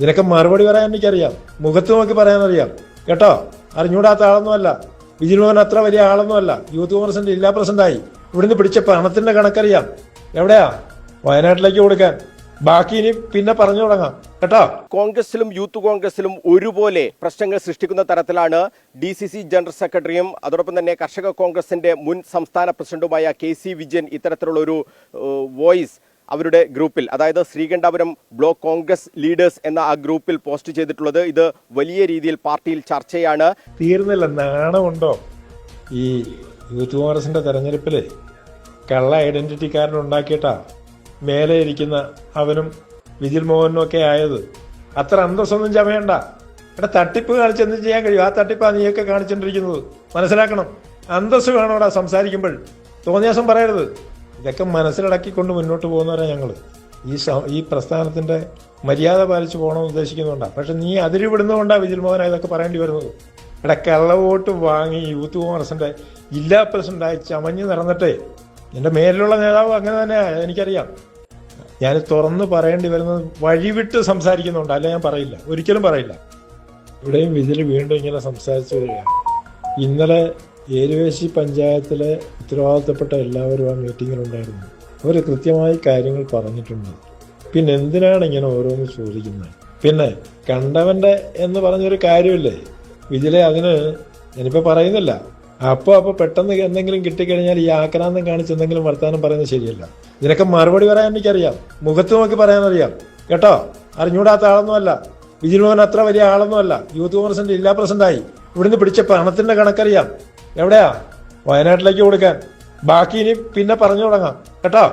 ഇതിനൊക്കെ മറുപടി പറയാൻ എനിക്കറിയാം. മുഖത്ത് നോക്കി പറയാനറിയാം. കേട്ടോ? അറിഞ്ഞൂടാത്ത ആളൊന്നുമല്ല. ബിജിൻ മോഹൻ അത്ര വലിയ ആളൊന്നുമല്ല. യൂത്ത് കോൺഗ്രസിന്റെ ജില്ലാ പ്രസിഡന്റായി. ഇവിടുന്ന് പിടിച്ച പണത്തിന്റെ കണക്കറിയാം. എവിടെയാ? വയനാട്ടിലേക്ക് കൊടുക്കാൻ. ബാക്കി ഇനി പിന്നെ പറഞ്ഞു തുടങ്ങാം. കേട്ടോ? കോൺഗ്രസിലും യൂത്ത് കോൺഗ്രസിലും ഒരുപോലെ പ്രശ്നങ്ങൾ സൃഷ്ടിക്കുന്ന തരത്തിലാണ് ഡി സി സി ജനറൽ സെക്രട്ടറിയും അതോടൊപ്പം തന്നെ കർഷക കോൺഗ്രസിന്റെ മുൻ സംസ്ഥാന പ്രസിഡന്റുമായ കെ സി വിജയൻ ഇത്തരത്തിലുള്ള ഒരു വോയിസ് അവരുടെ ഗ്രൂപ്പിൽ അതായത് ശ്രീകണ്ഠാപുരം ബ്ലോക്ക് കോൺഗ്രസ് ലീഡേഴ്സ് എന്ന ആ ഗ്രൂപ്പിൽ പോസ്റ്റ് ചെയ്തിട്ടുള്ളത് ഇത് വലിയ രീതിയിൽ പാർട്ടിയിൽ ചർച്ചയാണ്. തീർന്നില്ല നാണമുണ്ടോ ഈ യൂത്ത് കോൺഗ്രസിന്റെ തെരഞ്ഞെടുപ്പിൽ കള്ള ഐഡന്റിറ്റിക്കാരൻ ഉണ്ടാക്കിയിട്ടാ മേലെ ഇരിക്കുന്ന അവനും വിജിൽ മോഹനും ഒക്കെ ആയത്. അത്ര അന്തസ്സൊന്നും ചമയണ്ട. ഇവിടെ തട്ടിപ്പ് കാണിച്ച് എന്ത് ചെയ്യാൻ കഴിയും? ആ തട്ടിപ്പാണ് നീയൊക്കെ കാണിച്ചുകൊണ്ടിരിക്കുന്നത് മനസ്സിലാക്കണം. അന്തസ് വേണം ഇവിടെ സംസാരിക്കുമ്പോൾ തോന്നിയാസം പറയരുത്. ഇതൊക്കെ മനസ്സിലടക്കിക്കൊണ്ട് മുന്നോട്ട് പോകുന്നവരാണ് ഞങ്ങൾ ഈ ഈ പ്രസ്ഥാനത്തിന്റെ മര്യാദ പാലിച്ചു പോകണമെന്ന് ഉദ്ദേശിക്കുന്നുണ്ടാണ് പക്ഷെ നീ അതിരിവിടുന്നതുകൊണ്ടാണ് വിജിൽ മോഹന ഇതൊക്കെ പറയേണ്ടി വരുന്നത്. ഇവിടെ കള്ളവോട്ട് വാങ്ങി യൂത്ത് കോൺഗ്രസിന്റെ ജില്ലാ പ്രസിഡന്റായി ചമഞ്ഞ് നടന്നിട്ടേ എന്റെ മേലിലുള്ള നേതാവ് അങ്ങനെ തന്നെയാണ് എനിക്കറിയാം. ഞാൻ തുറന്ന് പറയേണ്ടി വരുന്നത് വഴിവിട്ട് സംസാരിക്കുന്നുണ്ട് അല്ല ഞാൻ പറയില്ല. ഒരിക്കലും പറയില്ല. ഇവിടെയും വിജിൽ വീണ്ടും ഇങ്ങനെ സംസാരിച്ചു വരികയാണ്. ഇന്നലെ ഏരുവേശി പഞ്ചായത്തിലെ ഉത്തരവാദിത്തപ്പെട്ട എല്ലാവരും ആ മീറ്റിങ്ങിലുണ്ടായിരുന്നു. അവർ കൃത്യമായി കാര്യങ്ങൾ പറഞ്ഞിട്ടുണ്ട്. പിന്നെ എന്തിനാണ് ഇങ്ങനെ ഓരോന്ന് ചോദിക്കുന്നത്? പിന്നെ കണ്ടവന്റെ എന്ന് പറഞ്ഞൊരു കാര്യമില്ലേ? വിജിലെ അതിന് ഞാനിപ്പോൾ പറയുന്നില്ല. അപ്പോൾ അപ്പോൾ പെട്ടെന്ന് എന്തെങ്കിലും കിട്ടിക്കഴിഞ്ഞാൽ ഈ ആക്രാന്തം കാണിച്ച് എന്തെങ്കിലും വർത്തമാനം പറയുന്നത് ശരിയല്ല. ഇതിനൊക്കെ മറുപടി പറയാൻ എനിക്കറിയാം. മുഖത്ത് നോക്കി പറയാനറിയാം. കേട്ടോ? അറിഞ്ഞൂടാത്ത ആളൊന്നുമല്ല. വിജിൽ മോഹൻ അത്ര വലിയ ആളൊന്നുമല്ല. യൂത്ത് കോൺഗ്രസിന്റെ ജില്ലാ പ്രസിഡന്റായി. ഇവിടുന്ന് പിടിച്ച പണത്തിന്റെ കണക്കറിയാം. എവിടെയാ? വയനാട്ടിലേക്ക് കൊടുക്കാൻ. ബാക്കി ഇനി പിന്നെ പറഞ്ഞു തുടങ്ങാം. കേട്ടോ?